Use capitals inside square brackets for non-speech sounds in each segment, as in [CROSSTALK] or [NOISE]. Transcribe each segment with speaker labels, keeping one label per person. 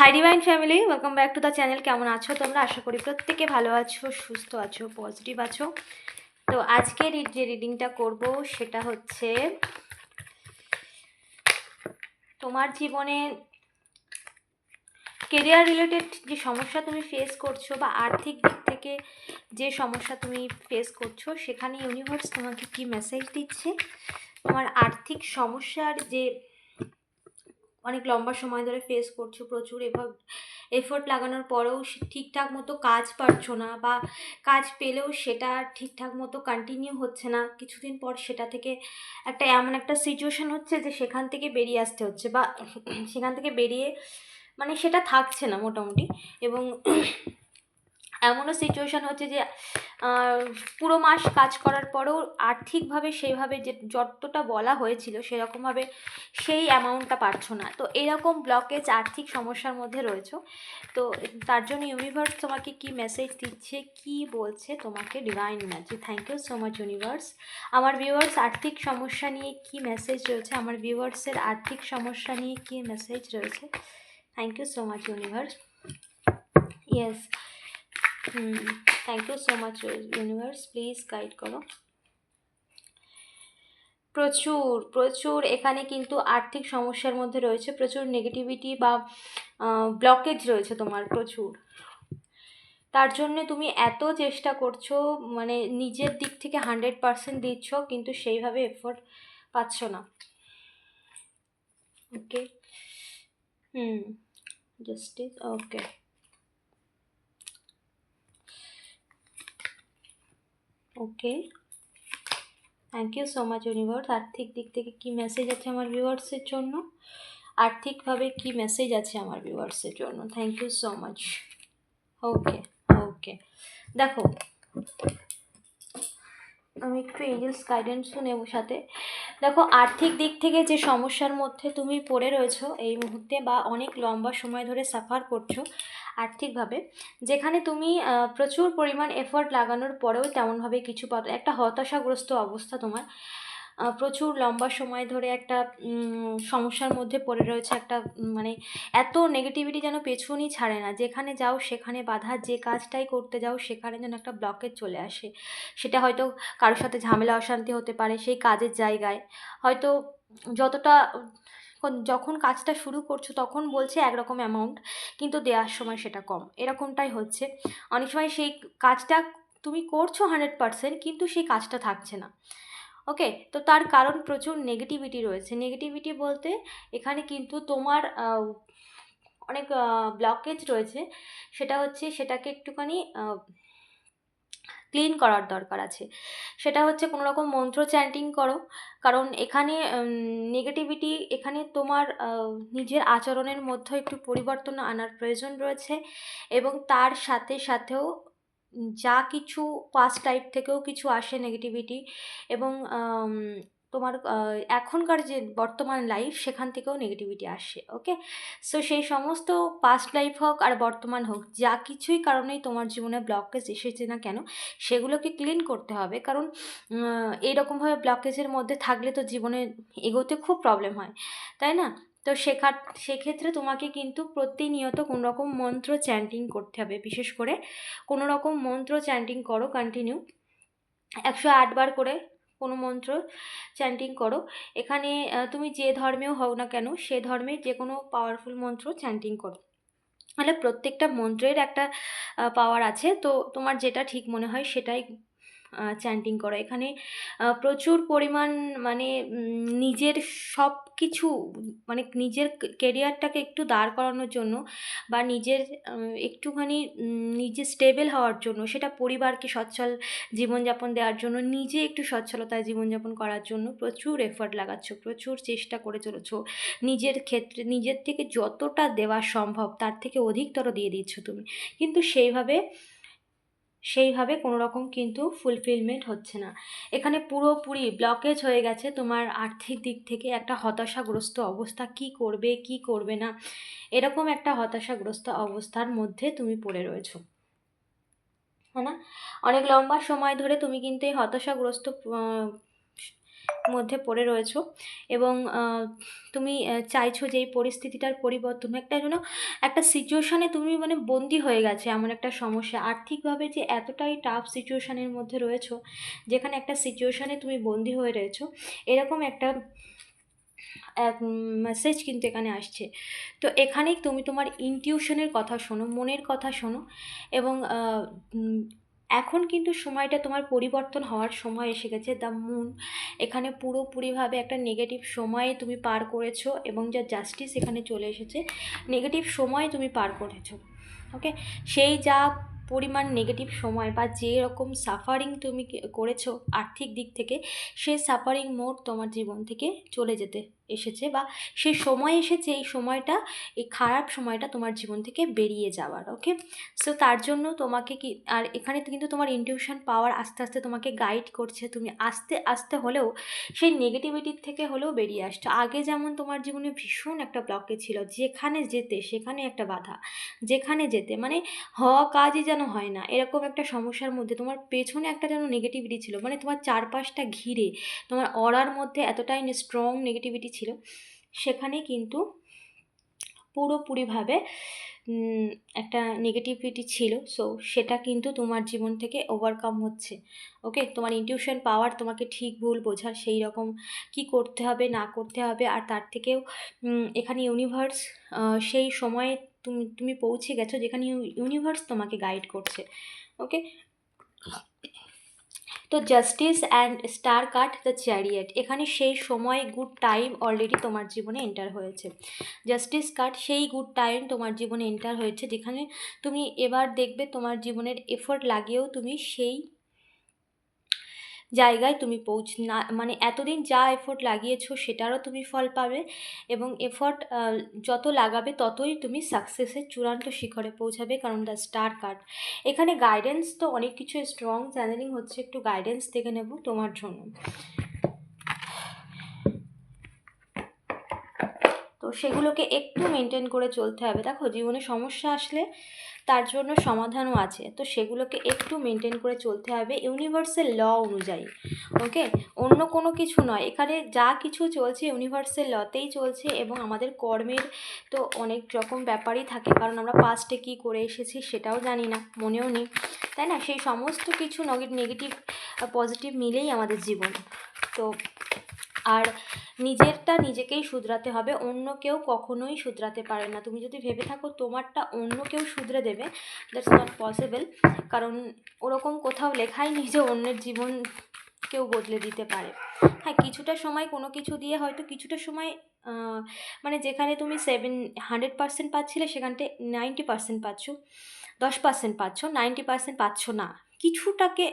Speaker 1: Hi divine family welcome back to the channel কেমন আছো তোমরা? আশা করি প্রত্যেকে ভালো আছো, সুস্থ আছো পজিটিভ আছো। তো আজকের যে রিডিংটা করব, সেটা হচ্ছে তোমার জীবনে কেরিয়ার রিলেটেড যে সমস্যা তুমি ফেস করছ বা আর্থিক দিক থেকে যে সমস্যা তুমি ফেস করছ, সেখানে ইউনিভার্স তোমাকে কি মেসেজ দিচ্ছে? তোমার আর্থিক সমস্যার যে অনেক লম্বা সময় ধরে ফেস করছ প্রচুর এফোর্ট এফোর্ট লাগানোর পরেও ঠিকঠাক মতো কাজ পাচ্ছ না বা কাজ পেলেও সেটা ঠিকঠাক মতো কন্টিনিউ হচ্ছে না। কিছুদিন পর সেটা থেকে একটা এমন একটা সিচুয়েশান হচ্ছে যে সেখান থেকে বেরিয়ে আসতে হচ্ছে বা [CLEARS THROAT] সেখান থেকে বেরিয়ে মানে সেটা থাকছে না মোটামুটি এবং [CLEARS THROAT] এমনও সিচুয়েশান হচ্ছে যে পুরো মাস কাজ করার পরেও আর্থিকভাবে সেইভাবে যে যতটা বলা হয়েছিল সেরকমভাবে সেই অ্যামাউন্টটা পারছ না। তো এরকম ব্লকেজ আর্থিক সমস্যার মধ্যে রয়েছো। তো তার জন্য ইউনিভার্স তোমাকে কি মেসেজ দিচ্ছে, কি বলছে তোমাকে divine magic thank you so much universe আমার ভিউয়ার্স আর্থিক সমস্যা নিয়ে কি মেসেজ রয়েছে? আমার ভিউয়ার্সের আর্থিক সমস্যা নিয়ে কি মেসেজ রয়েছে? Thank you so much universe yes hmm. Thank you so much universe please guide করো। প্রচুর প্রচুর এখানে কিন্তু আর্থিক সমস্যার মধ্যে রয়েছে। প্রচুর নেগেটিভিটি বা ব্লকেজ রয়েছে তোমার, প্রচুর। তার জন্যে তুমি এত চেষ্টা করছ মানে নিজের দিক থেকে হান্ড্রেড পারসেন্ট দিচ্ছ, কিন্তু সেইভাবে এফোর্ট পাচ্ছ না। Okay hmm justice okay okay. Thank you so much universe আর্থিক দিক থেকে কি মেসেজ আছে আমার ভিউয়ার্সের জন্য? আর্থিকভাবে কি মেসেজ আছে আমার ভিউয়ার্সের জন্য? Thank you so much okay okay. দেখো, আমি একটু এঞ্জেলস গাইডেন্সও নেব সাথে। দেখো, আর্থিক দিক থেকে যে সমস্যার মধ্যে তুমি পড়ে রয়েছো এই মুহূর্তে বা অনেক লম্বা সময় ধরে সাফার করছ আর্থিকভাবে, যেখানে তুমি প্রচুর পরিমাণ এফোর্ট লাগানোর পরেও তেমনভাবে কিছু পাতো একটা হতাশাগ্রস্ত অবস্থা তোমার। প্রচুর লম্বা সময় ধরে একটা সমস্যার মধ্যে পড়ে রয়েছে, একটা মানে এত নেগেটিভিটি যেন পেছনই ছাড়ে না। যেখানে যাও সেখানে বাধা, যে কাজটাই করতে যাও সেখানে যেন একটা ব্লকেজ চলে আসে। সেটা হয়তো কারোর সাথে ঝামেলা, অশান্তি হতে পারে সেই কাজের জায়গায়। হয়তো যতটা যখন কাজটা শুরু করছ তখন বলছে একরকম অ্যামাউন্ট কিন্তু দেওয়ার সময় সেটা কম। এরকমটাই হচ্ছে। অনেক সময় সেই কাজটা তুমি করছ হান্ড্রেড পারসেন্ট কিন্তু সেই কাজটা থাকছে না। ওকে তো তার কারণ প্রচুর নেগেটিভিটি রয়েছে। নেগেটিভিটি বলতে এখানে কিন্তু তোমার অনেক ব্লকেজ রয়েছে। সেটা হচ্ছে সেটাকে একটুখানি ক্লিন করার দরকার আছে। সেটা হচ্ছে কোনো রকম মন্ত্র চ্যান্টিং করো। কারণ এখানে নেগেটিভিটি এখানে তোমার নিজের আচরণের মধ্যে একটু পরিবর্তন আনার প্রয়োজন রয়েছে এবং তার সাথে সাথেও যা কিছু পাস্ট টাইপ থেকেও কিছু আসে নেগেটিভিটি এবং তোমার এখনকার যে বর্তমান লাইফ সেখান থেকেও নেগেটিভিটি আসে ওকে সো সেই সমস্ত পাস্ট লাইফ হোক আর বর্তমান হোক, যা কিছুই কারণেই তোমার জীবনে ব্লকেজ এসেছে না কেন, সেগুলোকে ক্লিন করতে হবে। কারণ এইরকমভাবে ব্লকেজের মধ্যে থাকলে তো জীবনে এগোতে খুব প্রবলেম হয়, তাই না? তো শেখার, সেক্ষেত্রে তোমাকে কিন্তু প্রতিনিয়ত কোনো রকম মন্ত্র চ্যান্টিং করতে হবে। বিশেষ করে কোনো রকম মন্ত্র চ্যান্টিং করো কন্টিনিউ একশো আটবার করে কোনো মন্ত্র চ্যান্টিং করো। এখানে তুমি যে ধর্মেও হও না কেন, সে ধর্মে যে কোনো পাওয়ারফুল মন্ত্র চ্যান্টিং করো। তাহলে প্রত্যেকটা মন্ত্রের একটা পাওয়ার আছে। তো তোমার যেটা ঠিক মনে হয় সেটাই চ্যান্টিং করা। এখানে প্রচুর পরিমাণ মানে নিজের সব কিছু মানে নিজের কেরিয়ারটাকে একটু দাঁড় করানোর জন্য বা নিজের একটুখানি নিজে স্টেবল হওয়ার জন্য, সেটা পরিবারকে সচ্ছল জীবনযাপন দেওয়ার জন্য, নিজে একটু সচ্ছলতায় জীবনযাপন করার জন্য প্রচুর এফর্ট লাগাচ্ছ, প্রচুর চেষ্টা করে চলেছ। নিজের ক্ষেত্রে, নিজের থেকে যতটা দেওয়া সম্ভব, তার থেকে অধিকতর দিয়ে দিচ্ছ তুমি। কিন্তু সেইভাবে সেইভাবে কোনো রকম কিন্তু ফুলফিলমেন্ট হচ্ছে না। এখানে পুরোপুরি ব্লকেজ হয়ে গেছে তোমার আর্থিক দিক থেকে। একটা হতাশাগ্রস্ত অবস্থা, কি করবে কি করবে না, এরকম একটা হতাশাগ্রস্ত অবস্থার মধ্যে তুমি পড়ে রয়েছো। হ্যাঁ না অনেক লম্বা সময় ধরে তুমি কিন্তু এই হতাশাগ্রস্ত মধ্যে পড়ে রয়েছো। এবং তুমি চাইছো যে এই পরিস্থিতিটার পরিবর্তন একটা যেন একটা সিচুয়েশানে তুমি মানে বন্দি হয়ে গেছে এমন একটা সমস্যা। আর্থিকভাবে যে এতটাই টাফ সিচুয়েশানের মধ্যে রয়েছো, যেখানে একটা সিচুয়েশানে তুমি বন্দি হয়ে রয়েছো, এরকম একটা, এক মেসেজ কিন্তু এখানে আসছে। তো এখানেই তুমি তোমার ইনটিউশনের কথা শোনো, মনের কথা শোনো এবং এখন কিন্তু সময়টা তোমার পরিবর্তন হওয়ার সময় এসে গেছে। দ্য মুন এখানে পুরোপুরিভাবে একটা নেগেটিভ সময়ে তুমি পার করেছ এবং যা জাস্টিস এখানে চলে এসেছে নেগেটিভ সময় তুমি পার করেছ। ওকে সেই যা পরিমাণ নেগেটিভ সময় বা যে রকম সাফারিং তুমি করেছ আর্থিক দিক থেকে, সেই সাফারিং মোড তোমার জীবন থেকে চলে যেতে এসেছে বা সেই সময় এসেছে, এই সময়টা, এই খারাপ সময়টা তোমার জীবন থেকে বেরিয়ে যাওয়ার ওকে সো তার জন্য তোমাকে কি, আর এখানে কিন্তু তোমার ইনটিউশন পাওয়ার আস্তে আস্তে তোমাকে গাইড করছে। তুমি আস্তে আস্তে হলেও সেই নেগেটিভিটির থেকে হলেও বেরিয়ে আসছো। আগে যেমন তোমার জীবনে ভীষণ একটা ব্লকে ছিল, যেখানে যেতে, সেখানে একটা বাধা, যেখানে যেতে মানে হওয়া কাজই যেন হয় না, এরকম একটা সমস্যার মধ্যে তোমার পেছনে একটা যেন নেগেটিভিটি ছিল মানে তোমার চারপাশটা ঘিরে, তোমার অরার মধ্যে এতটাই স্ট্রং নেগেটিভিটি ছিল। সেখানে কিন্তু পুরোপুরিভাবে একটা নেগেটিভিটি ছিল। সো সেটা কিন্তু তোমার জীবন থেকে ওভারকাম হচ্ছে। ওকে তোমার ইনটিউশন পাওয়ার তোমাকে ঠিক ভুল বোঝার সেই রকম কি করতে হবে, না করতে হবে। আর তার থেকেও এখানে ইউনিভার্স সেই সময়ে তুমি তুমি পৌঁছে গেছো যেখানে ইউনিভার্স তোমাকে গাইড করছে। ওকে তো justice and star card the chariot এখানে সেই সময় গুড টাইম অলরেডি তোমার জীবনে এন্টার হয়েছে। জাস্টিস কাট সেই গুড টাইম তোমার জীবনে এন্টার হয়েছে, যেখানে তুমি এবার দেখবে তোমার জীবনের এফোর্ট লাগিয়েও তুমি সেই জায়গায় তুমি পৌঁছ, না মানে এতদিন যা এফোর্ট লাগিয়েছো সেটারও তুমি ফল পাবে এবং এফোর্ট যত লাগাবে ততই তুমি সাকসেসের চূড়ান্ত শিখরে পৌঁছাবে কারণ দ্য স্টার কার্ড এখানে গাইডেন্স তো অনেক কিছু স্ট্রং চ্যানেলিং হচ্ছে একটু গাইডেন্স দেখে নেব তোমার জন্য। তো সেগুলোকে একটু মেনটেন করে চলতে হবে। দেখো, জীবনে সমস্যা আসলে তার জন্য সমাধানও আছে। তো সেগুলোকে একটু মেনটেন করে চলতে হবে ইউনিভার্সের ল অনুযায়ী। ওকে অন্য কোনো কিছু নয়। এখানে যা কিছু চলছে ইউনিভার্সের লতেই চলছে এবং আমাদের কর্মের তো অনেক রকম ব্যাপারই থাকে। কারণ আমরা পাস্টে কী করে এসেছি সেটাও জানি না, মনেও নেই। তাই না? সেই সমস্ত কিছু নেগেটিভ পজিটিভ মিলেই আমাদের জীবন। তো আর নিজেরটা নিজেকেই শুধরাতে হবে, অন্য কেউ কখনোই শুধরাতে পারে না। তুমি যদি ভেবে থাকো তোমারটা অন্য কেউ শুধরে দেবে দ্যাটস নট পসিবল কারণ ওরকম কোথাও লেখাই নেই যে অন্যের জীবন কেউ বদলে দিতে পারে। হ্যাঁ কিছুটা সময় কোনো কিছু দিয়ে হয়তো কিছুটা সময় মানে যেখানে তুমি সেভেন হান্ড্রেড পার্সেন্ট পাচ্ছিলে সেখানটা নাইনটি পার্সেন্ট পাচ্ছ, দশ পার্সেন্ট পাচ্ছ নাইনটি পার্সেন্ট পাচ্ছ না। কিছুটাকে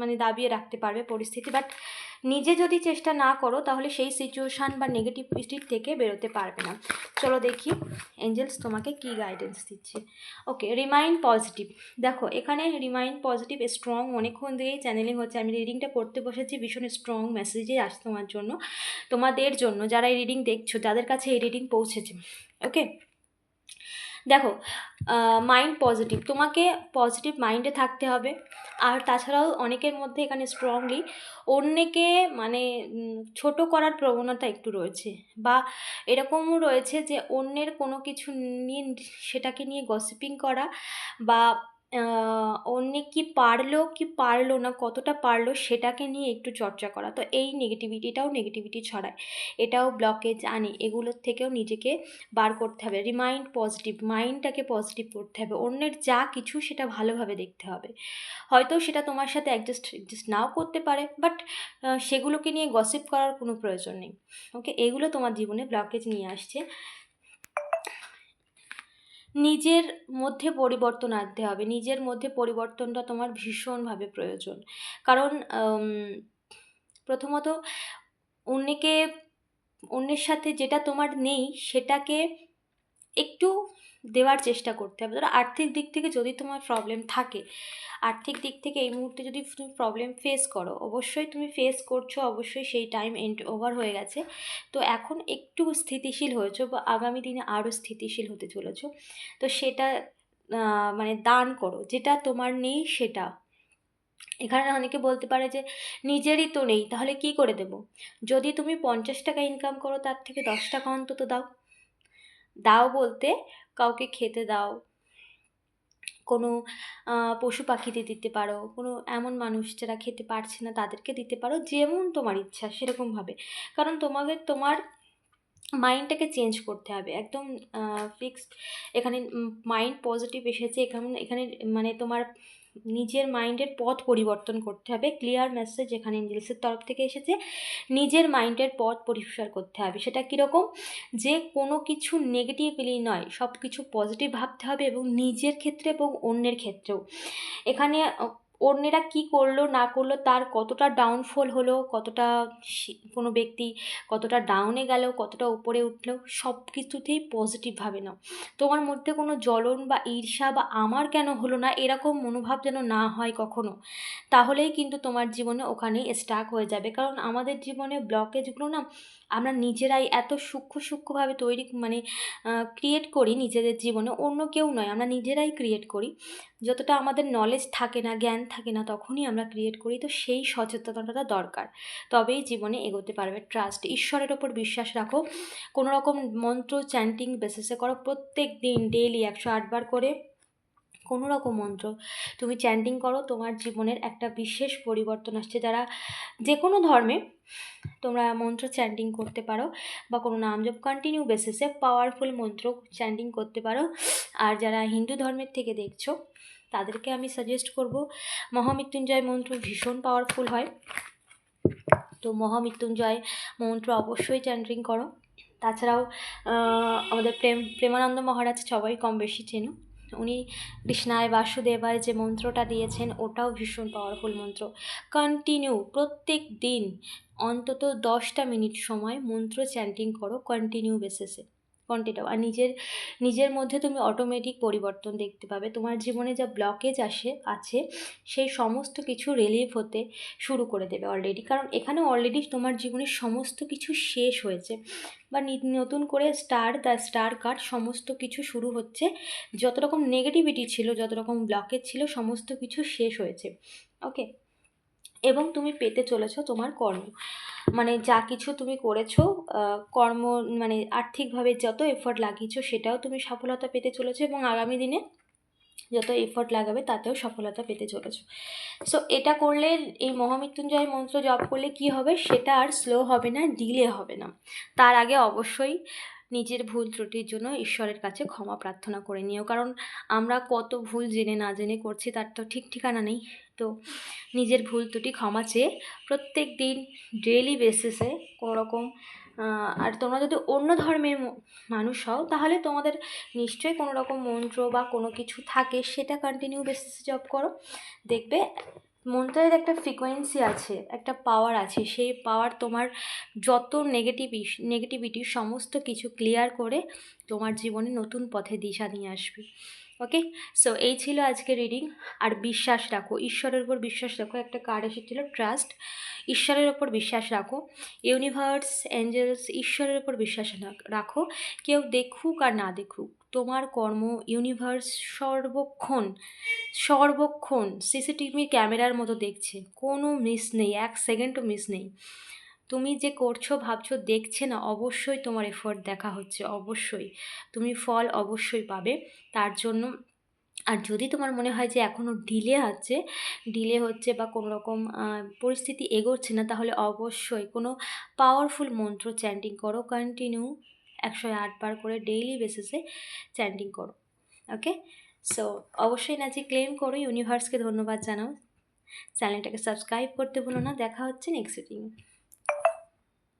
Speaker 1: মানে দাবিয়ে রাখতে পারবে পরিস্থিতি বাট নিজে যদি চেষ্টা না করো, তাহলে সেই সিচুয়েশান বা নেগেটিভ নেগেটিভিটির থেকে বেরোতে পারবে না। চলো দেখি এঞ্জেলস তোমাকে কি গাইডেন্স দিচ্ছে? ওকে রিমাইন্ড পজিটিভ দেখো, এখানে রিমাইন্ড পজিটিভ স্ট্রং অনেকক্ষণ দিয়েই চ্যানেলিং হচ্ছে। আমি রিডিংটা করতে বসেছি, ভীষণ স্ট্রং মেসেজে আসছে তোমার জন্য, তোমাদের জন্য। যারা এই রিডিং দেখছ, যাদের কাছে এই রিডিং পৌঁছেছে ওকে দেখো মাইন্ড পজিটিভ তোমাকে পজিটিভ মাইন্ডে থাকতে হবে। আর তাছাড়াও অনেকের মধ্যে এখানে স্ট্রংলি অন্যকে মানে ছোট করার প্রবণতা একটু রয়েছে। বা এরকমও রয়েছে যে, অন্যের কোনো কিছু নিয়ে সেটাকে নিয়ে গসিপিং করা বা অন্যে কি পারল কি পারল না, কতটা পারল সেটাকে নিয়ে একটু চর্চা করা। তো এই নেগেটিভিটিটাও নেগেটিভিটি ছড়ায়। এটাও ব্লকেজ আনে। এগুলোর থেকেও নিজেকে বার করতে হবে। রিমাইন্ড পজিটিভ মাইন্ডটাকে পজিটিভ করতে হবে। অন্যের যা কিছু সেটা ভালোভাবে দেখতে হবে। হয়তো সেটা তোমার সাথে অ্যাডজাস্ট অ্যাডজাস্ট নাও করতে পারে বাট সেগুলোকে নিয়ে গসিপ করার কোনো প্রয়োজন নেই। ওকে এগুলো তোমার জীবনে ব্লকেজ নিয়ে আসছে। নিজের মধ্যে পরিবর্তন আনতে হবে। নিজের মধ্যে পরিবর্তনটা তোমার ভীষণভাবে প্রয়োজন। কারণ প্রথমত অন্যকে, অন্যের সাথে যেটা তোমার নেই, সেটাকে একটু দেওয়ার চেষ্টা করতে হবে। ধরো আর্থিক দিক থেকে যদি তোমার প্রবলেম থাকে, আর্থিক দিক থেকে এই মুহূর্তে যদি তুমি প্রবলেম ফেস করো, অবশ্যই তুমি ফেস করছ, অবশ্যই সেই টাইম এন্ড ওভার হয়ে গেছে। তো এখন একটু স্থিতিশীল হয়েছো বা আগামী দিনে আরও স্থিতিশীল হতে চলেছো। তো সেটা মানে দান করো, যেটা তোমার নেই সেটা। এখানে অনেকে বলতে পারে যে, নিজেরই তো নেই, তাহলে কি করে দেব? যদি তুমি পঞ্চাশ টাকা ইনকাম করো, তার থেকে দশ টাকা অন্তত দাও। দাও বলতে কাউকে খেতে দাও। কোনো পশু পাখিতে দিতে পারো, কোনো এমন মানুষ যারা খেতে পারছে না তাদেরকে দিতে পারো, যেমন তোমার ইচ্ছা সেরকমভাবে কারণ তোমাকে তোমার মাইন্ডটাকে চেঞ্জ করতে হবে। একদম ফিক্সড এখানে মাইন্ড পজিটিভ এসেছে, এখানে এখানে মানে তোমার নিজের মাইন্ডের পথ পরিবর্তন করতে হবে। ক্লিয়ার মেসেজ এখানে ইংলিশের তরফ থেকে এসেছে, নিজের মাইন্ডের পথ পরিষ্কার করতে হবে। সেটা কীরকম? যে কোনো কিছু নেগেটিভলি নয় সব কিছু পজিটিভ ভাবতে হবে এবং নিজের ক্ষেত্রে এবং অন্যের ক্ষেত্রেও। এখানে অন্যেরা কি করল, না করল, তার কতটা ডাউনফল হলো, কতটা কোনো ব্যক্তি কতটা ডাউনে গেল, কতটা উপরে উঠল সব কিছুতেই পজিটিভভাবে নাও। তোমার মধ্যে কোনো জ্বলন বা ঈর্ষা বা আমার কেন হলো না, এরকম মনোভাব যেন না হয় কখনো, তাহলেই কিন্তু তোমার জীবনে ওখানেই স্টাক হয়ে যাবে। কারণ আমাদের জীবনে ব্লকেজগুলো না, আমরা নিজেরাই এত সূক্ষ্ম সূক্ষ্মভাবে তৈরি মানে ক্রিয়েট করি নিজেদের জীবনে, অন্য কেউ নয়, আমরা নিজেরাই ক্রিয়েট করি। যতটা আমাদের নলেজ থাকে না, জ্ঞান থাকে না, তখনই আমরা ক্রিয়েট করি। তো সেই সচেতনতাটা দরকার। তবেই জীবনে এগোতে পারবে। ট্রাস্ট ঈশ্বরের ওপর বিশ্বাস রাখো। কোনো রকম মন্ত্র চ্যান্টিং বেসিসে করো। প্রত্যেক দিন ডেইলি একশো আটবার করে কোনো রকম মন্ত্র তুমি চ্যান্টিং করো, তোমার জীবনের একটা বিশেষ পরিবর্তন আসছে। যারা যে কোনো ধর্মে তোমরা মন্ত্র চ্যান্টিং করতে পারো বা কোনো নাম জপ কন্টিনিউ বেসিসে পাওয়ারফুল মন্ত্র চ্যান্টিং করতে পারো। আর যারা হিন্দু ধর্মের থেকে দেখছ, তাদেরকে আমি সাজেস্ট করব, মহামৃত্যুঞ্জয় মন্ত্র ভীষণ পাওয়ারফুল হয়। তো মহামৃত্যুঞ্জয় মন্ত্র অবশ্যই চ্যান্টিং করো। তাছাড়াও আমাদের প্রেম, প্রেমানন্দ মহারাজ সবাই কম বেশি চেনো। উনি কৃষ্ণায় বাসুদেবায় যে মন্ত্রটা দিয়েছেন, ওটাও ভীষণ পাওয়ারফুল মন্ত্র। কন্টিনিউ প্রত্যেক দিন অন্তত দশটা মিনিট সময় মন্ত্র চ্যান্টিং করো কন্টিনিউ বেসিসে কন্টিনিউ আর নিজের নিজের মধ্যে তুমি অটোমেটিক পরিবর্তন দেখতে পাবে। তোমার জীবনে যা ব্লকেজ আসে, আছে, সেই সমস্ত কিছু রিলিভ হতে শুরু করে দেবে অলরেডি কারণ এখানে অলরেডি তোমার জীবনের সমস্ত কিছু শেষ হয়েছে। বা নতুন করে স্টার দ্য স্টার কার্ড সমস্ত কিছু শুরু হচ্ছে। যত রকম নেগেটিভিটি ছিল যত রকম ব্লকেজ ছিল, সমস্ত কিছু শেষ হয়েছে। ওকে এবং তুমি পেতে চলেছ তোমার কর্ম। মানে যা কিছু তুমি করেছ কর্ম মানে আর্থিকভাবে যত এফোর্ট লাগিয়েছো, সেটাও তুমি সফলতা পেতে চলেছো এবং আগামী দিনে যত এফোর্ট লাগাবে, তাতেও সফলতা পেতে চলেছো। সো এটা করলে, এই মহামৃত্যুঞ্জয় মন্ত্র জপ করলে কি হবে? সেটা আর স্লো হবে না ডিলে হবে না। তার আগে অবশ্যই নিজের ভুল ত্রুটির জন্য ঈশ্বরের কাছে ক্ষমা প্রার্থনা করে নিও। কারণ আমরা কত ভুল জেনে না জেনে করছি, তার তো ঠিক ঠিকানা নেই। তো নিজের ভুল ত্রুটি ক্ষমা চেয়ে প্রত্যেক দিন ডেইলি বেসিসে কোনো রকম আর তোমরা যদি অন্য ধর্মের মানুষ হও, তাহলে তোমাদের নিশ্চয়ই কোনো রকম মন্ত্র বা কোনো কিছু থাকে, সেটা কন্টিনিউ বেসিসে জব করো। দেখবে মন্ত্রের একটা ফ্রিকোয়েন্সি আছে, একটা পাওয়ার আছে, সেই পাওয়ার তোমার যত নেগেটিভ নেগেটিভিটি সমস্ত কিছু ক্লিয়ার করে তোমার জীবনে নতুন পথে দিশা নিয়ে আসবে। ওকে সো এই ছিল আজকে রিডিং আর বিশ্বাস রাখো, ঈশ্বরের উপর বিশ্বাস রাখো, একটা কার্ড এসেছিল ট্রাস্ট ঈশ্বরের ওপর বিশ্বাস রাখো ইউনিভার্স অ্যাঞ্জেলস ঈশ্বরের ওপর বিশ্বাস রাখো কেউ দেখুক আর না দেখুক, তোমার কর্ম ইউনিভার্স সর্বক্ষণ সর্বক্ষণ সিসিটিভি ক্যামেরার মতো দেখছে। কোনো মিস নেই, এক সেকেন্ডও মিস নেই। তুমি যে করছ, ভাবছ, দেখছে না, অবশ্যই তোমার এফোর্ট দেখা হচ্ছে, অবশ্যই। তুমি ফল অবশ্যই পাবে। তার জন্য, আর যদি তোমার মনে হয় যে এখনও ডিলে আছে ডিলে হচ্ছে বা কোনো রকম পরিস্থিতি এগোচ্ছে না, তাহলে অবশ্যই কোনো পাওয়ারফুল মন্ত্র চ্যান্টিং করো কন্টিনিউ একশো আটবার করে ডেইলি বেসিসে চ্যান্টিং করো ওকে সো অবশ্যই না যে ক্লেম করো ইউনিভার্সকে ধন্যবাদ জানাও। চ্যানেলটাকে সাবস্ক্রাইব করতে ভুলো না। দেখা হচ্ছে নেক্সট রিডিং